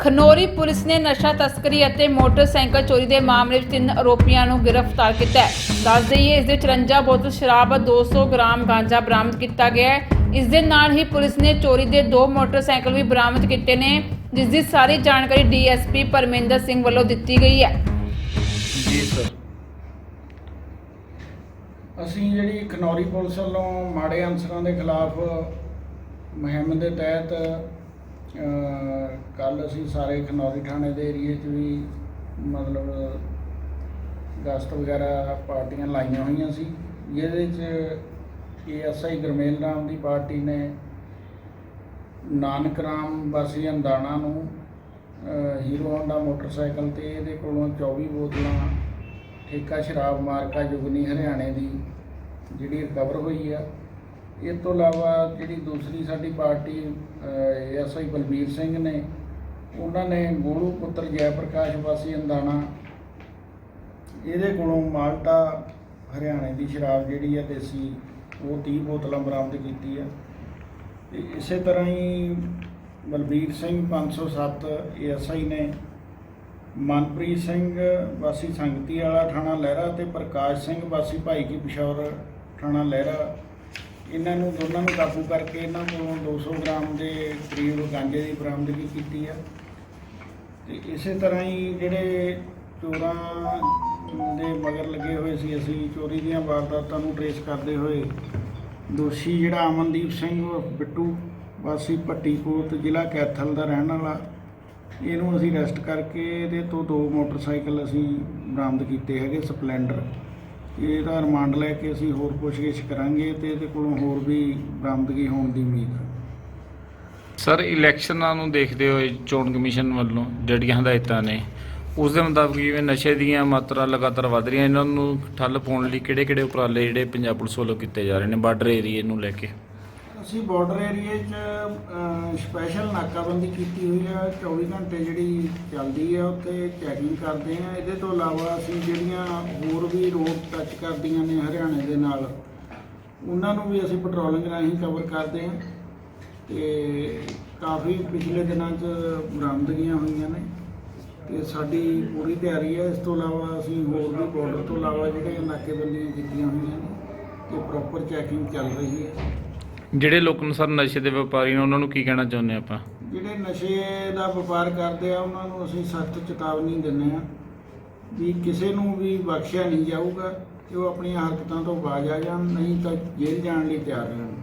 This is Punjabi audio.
ਖਨੋਰੀ ਪੁਲਿਸ ਨੇ ਨਸ਼ਾ ਤਸਕਰੀ ਅਤੇ ਮੋਟਰਸਾਈਕਲ ਚੋਰੀ ਦੇ ਮਾਮਲੇ ਵਿੱਚ ਤਿੰਨ ਆਰੋਪੀਆਂ ਨੂੰ ਗ੍ਰਿਫਤਾਰ ਕੀਤਾ ਹੈ। ਦੱਸ ਦਈਏ, ਇਸ ਦੇ 54 ਬੋਤਲ ਸ਼ਰਾਬ 200 ਗ੍ਰਾਮ ਗਾਂਜਾ ਬਰਾਮਦ ਕੀਤਾ ਗਿਆ ਹੈ। ਇਸ ਦੇ ਨਾਲ ਹੀ ਪੁਲਿਸ ਨੇ ਚੋਰੀ ਦੇ ਦੋ ਮੋਟਰਸਾਈਕਲ ਵੀ ਬਰਾਮਦ ਕੀਤੇ ਨੇ, ਜਿਸ ਦੀ ਸਾਰੀ ਜਾਣਕਾਰੀ ਡੀਐਸਪੀ ਪਰਮਿੰਦਰ ਸਿੰਘ ਵੱਲੋਂ ਦਿੱਤੀ ਗਈ ਹੈ। ਜੀ, ਸਰ। ਅਸੀਂ ਜਿਹੜੀ ਖਨੌਰੀ ਪੁਲਿਸ ਵੱਲੋਂ ਮਾੜੇ ਅਨਸਰਾਂ ਦੇ ਖਿਲਾਫ ਮੁਹਿੰਮ ਦੇ ਤਹਿਤ ਕੱਲ ਅਸੀਂ ਸਾਰੇ ਖਨੌਰੀ ਥਾਣੇ ਦੇ ਏਰੀਏ 'ਚ ਵੀ ਮਤਲਬ ਗਸ਼ਤ ਵਗੈਰਾ ਪਾਰਟੀਆਂ ਲਾਈਆਂ ਹੋਈਆਂ ਸੀ। ਜਿਹਦੇ 'ਚ ਏਐਸਆਈ ਗਰਮੇਲ ਰਾਮ ਦੀ ਪਾਰਟੀ ਨੇ ਨਾਨਕ ਰਾਮ ਵਾਸੀ ਅੰਦਾਣਾ ਨੂੰ ਹੀਰੋ ਹੋਂਡਾ ਮੋਟਰਸਾਈਕਲ ਤੇ ਇਹਦੇ ਕੋਲੋਂ 24 ਬੋਤਲਾਂ ਠੇਕਾ ਸ਼ਰਾਬ ਮਾਰਕਾ ਜੁਗਨੀ ਹਰਿਆਣੇ ਦੀ ਜਿਹੜੀ ਰਿਕਵਰ ਹੋਈ ਆ ਇਹ ਤੋਂ ਇਲਾਵਾ ਜਿਹੜੀ ਦੂਸਰੀ ਸਾਡੀ ਪਾਰਟੀ ਐਸਆਈ ਬਲਬੀਰ ਸਿੰਘ ਨੇ, ਉਹਨਾਂ ਨੇ ਗੋਲੂ ਪੁੱਤਰ ਜੈ ਪ੍ਰਕਾਸ਼ ਵਾਸੀ ਅੰਦਾਣਾ, ਇਹਦੇ ਕੋਲੋਂ ਮਾਲਟਾ ਹਰਿਆਣੇ ਦੀ ਸ਼ਰਾਬ ਜਿਹੜੀ ਆ ਦੇਸੀ, ਉਹ 30 ਬੋਤਲਾਂ ਬਰਾਮਦ ਕੀਤੀ ਆ। ਤੇ ਇਸੇ ਤਰ੍ਹਾਂ ਹੀ ਬਲਬੀਰ ਸਿੰਘ 507 ਏਐਸਆਈ ਨੇ ਮਨਪ੍ਰੀਤ ਸਿੰਘ ਵਾਸੀ ਸੰਗਤੀ ਵਾਲਾ ਥਾਣਾ ਲਹਿਰਾ ਤੇ ਪ੍ਰਕਾਸ਼ ਸਿੰਘ ਵਾਸੀ ਭਾਈ ਕੀ ਪਿਸ਼ੌਰ ਥਾਣਾ ਲਹਿਰਾ ਇਹਨਾਂ ਨੂੰ, ਦੋਨਾਂ ਨੂੰ ਕਾਬੂ ਕਰਕੇ ਇਹਨਾਂ ਕੋਲੋਂ 200 ਗ੍ਰਾਮ ਦੇ ਕਰੀਬ ਗਾਂਜੇ ਦੀ ਬਰਾਮਦਗੀ ਕੀਤੀ ਆ। ਤੇ ਇਸੇ ਤਰ੍ਹਾਂ ਹੀ ਜਿਹੜੇ ਚੋਰਾਂ ਦੇ ਮਗਰ ਲੱਗੇ ਹੋਏ ਸੀ, ਅਸੀਂ ਚੋਰੀ ਦੀਆਂ ਵਾਰਦਾਤਾਂ ਨੂੰ ਟਰੇਸ ਕਰਦੇ ਹੋਏ ਦੋਸ਼ੀ ਜਿਹੜਾ ਅਮਨਦੀਪ ਸਿੰਘ ਉਰਫ ਬਿੱਟੂ ਵਾਸੀ ਭੱਟੀਕੋਟ ਜ਼ਿਲ੍ਹਾ ਕੈਥਲ ਦਾ ਰਹਿਣ ਵਾਲਾ, ਇਹਨੂੰ ਅਸੀਂ ਅਰੈਸਟ ਕਰਕੇ ਇਹਦੇ ਤੋਂ ਦੋ ਮੋਟਰਸਾਈਕਲ ਅਸੀਂ ਬਰਾਮਦ ਕੀਤੇ ਹੈਗੇ, ਸਪਲੈਂਡਰ। ਇਹਦਾ ਰਿਮਾਂਡ ਲੈ ਕੇ ਅਸੀਂ ਹੋਰ ਪੁੱਛਗਿੱਛ ਕਰਾਂਗੇ ਤੇ ਇਹਦੇ ਕੋਲੋਂ ਹੋਰ ਵੀ ਬਰਾਮਦਗੀ ਹੋਣ ਦੀ ਉਮੀਦ ਹੈ ਸਰ, ਇਲੈਕਸ਼ਨਾਂ ਨੂੰ ਦੇਖਦੇ ਹੋਏ ਚੋਣ ਕਮਿਸ਼ਨ ਵੱਲੋਂ ਜਿਹੜੀਆਂ ਹਦਾਇਤਾਂ ਨੇ, ਉਸ ਦੇ ਮੁਤਾਬਕ ਜਿਵੇਂ ਨਸ਼ੇ ਦੀਆਂ ਮਾਤਰਾ ਲਗਾਤਾਰ ਵਧ ਰਹੀਆਂ, ਇਹਨਾਂ ਨੂੰ ਠੱਲ ਪਾਉਣ ਲਈ ਕਿਹੜੇ-ਕਿਹੜੇ ਉਪਰਾਲੇ ਜਿਹੜੇ ਪੰਜਾਬ ਪੁਲਿਸ ਵੱਲੋਂ ਕੀਤੇ ਜਾ ਰਹੇ ਨੇ, ਬਾਰਡਰ ਏਰੀਏ ਨੂੰ ਲੈ ਕੇ? ਅਸੀਂ ਬਾਰਡਰ ਏਰੀਏ 'ਚ ਸਪੈਸ਼ਲ ਨਾਕਾਬੰਦੀ ਕੀਤੀ ਹੋਈ ਹੈ 24 ਘੰਟੇ ਜਿਹੜੀ ਚੱਲਦੀ ਹੈ ਉੱਥੇ ਚੈਕਿੰਗ ਕਰਦੇ ਆ। ਇਹਦੇ ਤੋਂ ਇਲਾਵਾ ਅਸੀਂ ਜਿਹੜੀਆਂ ਹੋਰ ਵੀ ਰੋਡ ਟੱਚ ਕਰਦੀਆਂ ਨੇ ਹਰਿਆਣੇ ਦੇ ਨਾਲ, ਉਹਨਾਂ ਨੂੰ ਵੀ ਅਸੀਂ ਪੈਟਰੋਲਿੰਗ ਰਾਹੀਂ ਕਵਰ ਕਰਦੇ ਆ। ਤੇ ਕਾਫੀ ਪਿਛਲੇ ਦਿਨਾਂ 'ਚ ਬਰਾਮਦਗੀਆਂ ਹੋਈਆਂ ਨੇ। ਤੇ ਸਾਡੀ ਪੂਰੀ ਤਿਆਰੀ ਹੈ ਇਸ ਤੋਂ ਇਲਾਵਾ ਅਸੀਂ ਹੋਰ ਵੀ ਬਾਰਡਰ ਤੋਂ ਇਲਾਵਾ ਜਿਹੜੇ ਨਾਕੇਬੰਦੀਆਂ ਕੀਤੀਆਂ ਹੋਈਆਂ ਨੇ ਤੇ ਪ੍ਰੋਪਰ ਚੈਕਿੰਗ ਚੱਲ ਰਹੀ ਹੈ। ਜਿਹੜੇ ਲੋਕ ਨੂੰ ਸਰ ਨਸ਼ੇ ਦੇ ਵਪਾਰੀ ਨੇ, ਉਹਨਾਂ ਨੂੰ ਕੀ ਕਹਿਣਾ ਚਾਹੁੰਦੇ ਆਪਾਂ? ਜਿਹੜੇ ਨਸ਼ੇ ਦਾ ਵਪਾਰ ਕਰਦੇ ਆ, ਉਹਨਾਂ ਨੂੰ ਅਸੀਂ ਸਖਤ ਚੇਤਾਵਨੀ ਦਿੰਦੇ ਆ ਵੀ ਕਿਸੇ ਨੂੰ ਵੀ ਬਖਸ਼ਿਆ ਨਹੀਂ ਜਾਊਗਾ ਕਿ ਉਹ ਆਪਣੀਆਂ ਹਰਕਤਾਂ ਤੋਂ ਬਾਜ਼ ਆ ਜਾਣ, ਨਹੀਂ ਤਾਂ ਜੇਲ੍ਹ ਜਾਣ ਲਈ ਤਿਆਰ ਰਹਿਣ।